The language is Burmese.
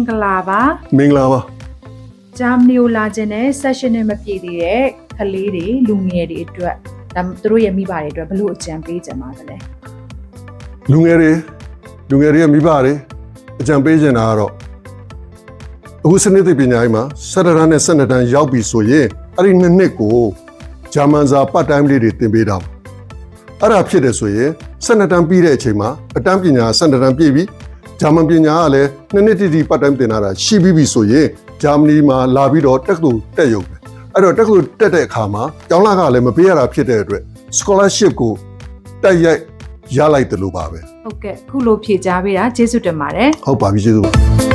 ္ဂလာပါမင်္ဂလာပါဂျာမနီကိုလာခြင်းနဲ့ session နဲ့မပြည့်သေးတဲ့ကလေးတွေလူငယ်တွေအတွက်ဒါသူတို့ရဲ့မိဘတွေအတွက်ဘလို့အကြံပေးကြမှာလဲလူငယ်တွေလူငယ်တွေရဲ့မိဘတွေအကြံပေးချင်တာကတော့အခုစနစ်သိပ္ပညာရေးမှာဆက်တရန်နဲ့ဆက်နတန်ရောက်ပြီဆိုရင်အဲ့ဒီနှစ်နှစ်ကိုဂျာမန်စာပတ်တိုင်းလေးတွေသင်ပေးတာပါအဲ့ဒါဖြစ်တယ်ဆိုရင်ဆက်နတန်ပြီးတဲ့အချိန်မှာအတန်းပညာဆက်နတန်ပြည့်ပြီ ဂျာမန်ပညာကလည်းနှစ်နှစ်တိတိပတ်တိုင်းသင်လာတာရှိပြီးပြီဆိုရင်ဂျာမနီမှာလာပြီးတော့တက္ကသိုလ်တက်ရုံပဲအဲ့တော့တက္ကသိုလ်တက်တဲ့အခါမှာကျောင်းလာကလည်းမပေးရတာဖြစ်တဲ့အတွက် scholarship ကိုတက်ရိုက်ရလိုက်တယ်လို့ပါပဲဟုတ်ကဲ့ခုလိုဖြေကြားပေးတာကျေးဇူးတင်ပါတယ်ဟုတ်ပါပြီကျေးဇူးပါ